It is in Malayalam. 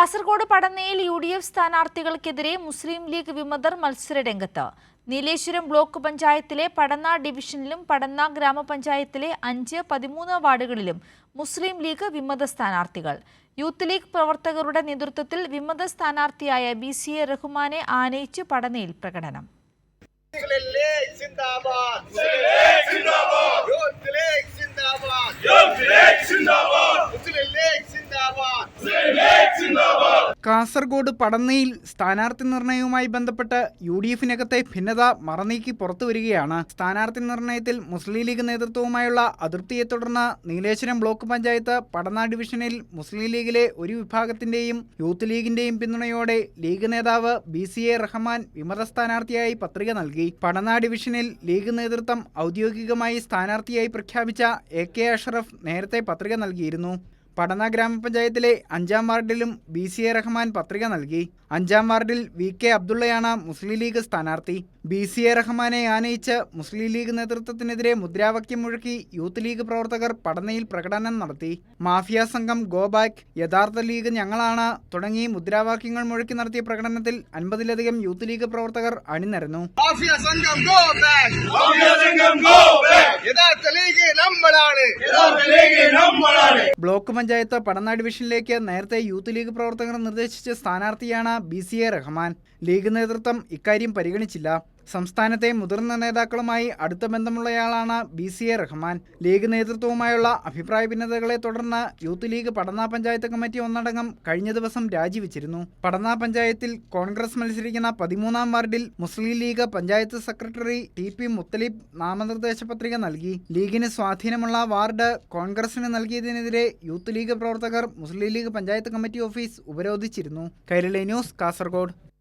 കാസർഗോഡ് പടന്നയിൽ യു ഡി എഫ് സ്ഥാനാർത്ഥികൾക്കെതിരെ മുസ്ലിം ലീഗ് വിമതർ മത്സര രംഗത്ത് നീലേശ്വരം ബ്ലോക്ക് പഞ്ചായത്തിലെ പടന്ന ഡിവിഷനിലും പടന്ന ഗ്രാമപഞ്ചായത്തിലെ അഞ്ച് പതിമൂന്ന് വാർഡുകളിലും മുസ്ലിം ലീഗ് വിമത സ്ഥാനാർത്ഥികൾ. യൂത്ത് ലീഗ് പ്രവർത്തകരുടെ നേതൃത്വത്തിൽ വിമത സ്ഥാനാർത്ഥിയായ ബി സി എ റഹ്മാനെ ആനയിച്ച് പടനയിൽ പ്രകടനം മുസ്ലിം ലീഗ് സിന്ദാബാദ് യൂത്ത് ലീഗ് സിന്ദാബാദ് മുസ്ലിം ലീഗ് സിന്ദാബാദ് കാസർഗോഡ് പടന്നയിൽ സ്ഥാനാർത്ഥി നിർണയവുമായി ബന്ധപ്പെട്ട് യു ഡി എഫിനകത്തെ ഭിന്നത മറനീക്കി പുറത്തു വരികയാണ്. സ്ഥാനാർത്ഥി നിർണയത്തിൽ മുസ്ലിം ലീഗ് നേതൃത്വവുമായുള്ള അതിർത്തിയെ തുടർന്ന് നീലേശ്വരം ബ്ലോക്ക് പഞ്ചായത്ത് പടന്ന ഡിവിഷനിൽ മുസ്ലിം ലീഗിലെ ഒരു വിഭാഗത്തിന്റെയും യൂത്ത് ലീഗിന്റെയും പിന്തുണയോടെ ലീഗ് നേതാവ് ബി സി എ റഹ്മാൻ വിമത സ്ഥാനാർത്ഥിയായി പത്രിക നൽകി. പടന്ന ഡിവിഷനിൽ ലീഗ് നേതൃത്വം ഔദ്യോഗികമായി സ്ഥാനാർത്ഥിയായി പ്രഖ്യാപിച്ച എ കെ അഷറഫ് നേരത്തെ പത്രിക നൽകിയിരുന്നു. പടന്ന ഗ്രാമപഞ്ചായത്തിലെ അഞ്ചാം വാർഡിലും ബി സി എ റഹ്മാൻ പത്രിക നൽകി. അഞ്ചാം വാർഡിൽ വി കെ അബ്ദുള്ളയാണ് മുസ്ലിം ലീഗ് സ്ഥാനാർത്ഥി. ബി സി എ റഹ്മാനെ ആനയിച്ച് മുസ്ലിം ലീഗ് നേതൃത്വത്തിനെതിരെ മുദ്രാവാക്യം മുഴക്കി യൂത്ത് ലീഗ് പ്രവർത്തകർ പടനയിൽ പ്രകടനം നടത്തി. മാഫിയ സംഘം ഗോ ബാക്ക് യഥാർത്ഥ ലീഗ് ഞങ്ങളാണ് തുടങ്ങി മുദ്രാവാക്യങ്ങൾ മുഴക്കി നടത്തിയ പ്രകടനത്തിൽ അൻപതിലധികം യൂത്ത് ലീഗ് പ്രവർത്തകർ അണിനിരന്നു. യഥാർത്ഥ ലീഗ് ബ്ലോക്ക് പഞ്ചായത്ത് പടന്ന ഡിവിഷനിലേക്ക് നേരത്തെ യൂത്ത് ലീഗ് പ്രവർത്തകർ നിർദ്ദേശിച്ച സ്ഥാനാർത്ഥിയാണ് B C A Rahman. League നേതൃത്വം ഇക്കാര്യം പരിഗണിച്ചില്ല. സംസ്ഥാനത്തെ മുതിർന്ന നേതാക്കളുമായി അടുത്ത ബന്ധമുള്ളയാളാണ് B C A Rahman. League നേതൃത്വവുമായുള്ള അഭിപ്രായ ഭിന്നതകളെ തുടർന്ന് youth league Padanna panchayat committee ഒന്നടങ്കം കഴിഞ്ഞ ദിവസം രാജിവെച്ചിരുന്നു. പടന്ന പഞ്ചായത്തിൽ കോൺഗ്രസ് മത്സരിക്കുന്ന പതിമൂന്നാം വാർഡിൽ Muslim League panchayat secretary T P Muthalib നാമനിർദ്ദേശ പത്രിക നൽകി. ലീഗിന് സ്വാധീനമുള്ള വാർഡ് കോൺഗ്രസിന് നൽകിയതിനെതിരെ യൂത്ത് ലീഗ് പ്രവർത്തകർ Muslim League panchayat committee office ഉപരോധിച്ചിരുന്നു. Kairali news Kasaragod.